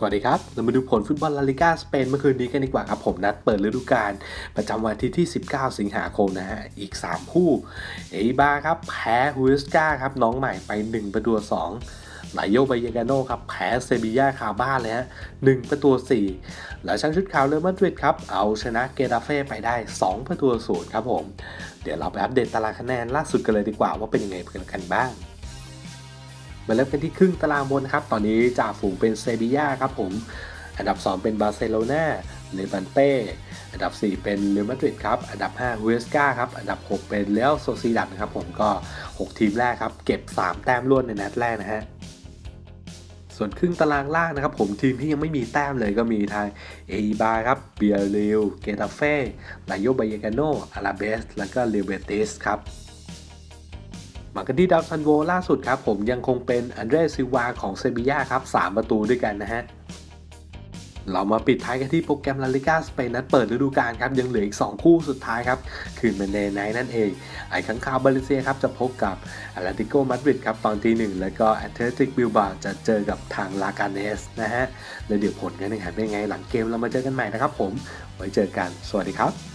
สวัสดีครับ เรามาดูผลฟุตบอลลาลิกาสเปนเมื่อคืนนี้กันดีกว่าครับผมนัดเปิดฤดูกาลประจำวันที่ที่ 19 สิงหาคมนะฮะ อีก 3 คู่ เอบาครับ แพ้ฮูสกาครับ น้องใหม่ไป 1 ประตู 2ไลโยบายากาโนครับ แพ้เซบีย่าคาบ้านเลยฮะ1ประตู4แล้วช่างชุดขาวเรอัลมาดริดครับ เอาชนะเกตาเฟ่ไปได้ 2 ประตูศูนย์ครับผม เดี๋ยวเราไปอัปเดตตารางคะแนนล่าสุดกันเลยดีกว่าว่าเป็นยังไงกันบ้าง มาเริ่มกันที่ครึ่งตารางบนครับ ตอนนี้จ่าฝูงเป็นเซบียาครับผม อันดับ 2 เป็นบาร์เซโลนาเลบันเต้ อันดับ 4 เป็นเรอัลมาดริดครับ อันดับ5ฮูเอสกาครับ อันดับ 6 เป็นเลอัลโซซีดัดนครับผมก็ 6 ทีมแรกครับ เก็บ 3 แต้มรวดในนัดแรกนะฮะส่วนครึ่งตารางล่างนะครับผมทีมที่ยังไม่มีแต้มเลยก็มีทางเอีบาครับเบียร์ริลเกตาเฟ่ไลโยบายกาโนอาราเบส แล้วก็เรเบติสครับ มากันที่ดาวซันโวล่าสุดครับ ผมยังคงเป็นอันเดรซิวาของเซบียาครับ 3 ประตูด้วยกันนะฮะเรามาปิดท้ายกันที่โปรแกรมลาลิกาสเปนนัดเปิดฤดูกาลครับ ยังเหลืออีก 2 คู่สุดท้ายครับ คืนเมนเดย์ไนท์นั่นเอง ไอ้ขังคาวบาเลเซียครับ จะพบกับอาราติโกมาดริดครับ ตอนที่หนึ่งแล้วก็แอตเลติกบิลบาจะเจอกับทางลากาเนสนะฮะ แล้วเดี๋ยวผลกันนะครับเป็นไงหลังเกมเรามาเจอกันใหม่นะครับผม ไว้เจอกัน สวัสดีครับ